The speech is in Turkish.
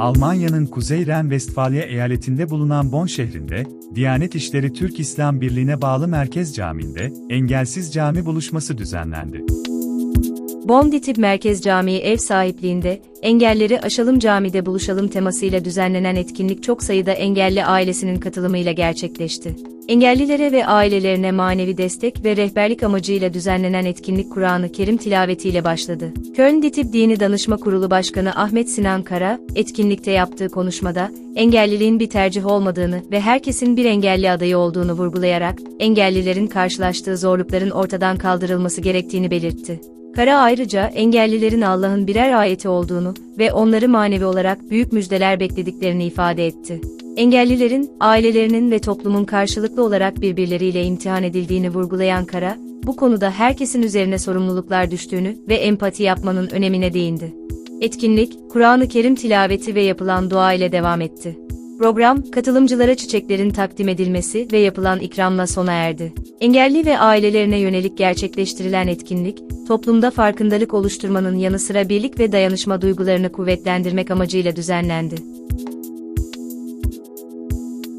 Almanya'nın Kuzey Ren-Vestfalya eyaletinde bulunan Bonn şehrinde, Diyanet İşleri Türk İslam Birliği'ne bağlı Merkez Camii'nde, engelsiz cami buluşması düzenlendi. Bonditip Merkez Camii ev sahipliğinde, engelleri aşalım camide buluşalım temasıyla düzenlenen etkinlik çok sayıda engelli ailesinin katılımıyla gerçekleşti. Engellilere ve ailelerine manevi destek ve rehberlik amacıyla düzenlenen etkinlik Kur'an-ı Kerim tilavetiyle başladı. Köln Ditip Dini Danışma Kurulu Başkanı Ahmet Sinan Kara, etkinlikte yaptığı konuşmada, engelliliğin bir tercih olmadığını ve herkesin bir engelli adayı olduğunu vurgulayarak, engellilerin karşılaştığı zorlukların ortadan kaldırılması gerektiğini belirtti. Kara ayrıca engellilerin Allah'ın birer ayeti olduğunu ve onları manevi olarak büyük müjdeler beklediklerini ifade etti. Engellilerin, ailelerinin ve toplumun karşılıklı olarak birbirleriyle imtihan edildiğini vurgulayan Kara, bu konuda herkesin üzerine sorumluluklar düştüğünü ve empati yapmanın önemine değindi. Etkinlik, Kur'an-ı Kerim tilaveti ve yapılan dua ile devam etti. Program, katılımcılara çiçeklerin takdim edilmesi ve yapılan ikramla sona erdi. Engelli ve ailelerine yönelik gerçekleştirilen etkinlik, toplumda farkındalık oluşturmanın yanı sıra birlik ve dayanışma duygularını kuvvetlendirmek amacıyla düzenlendi.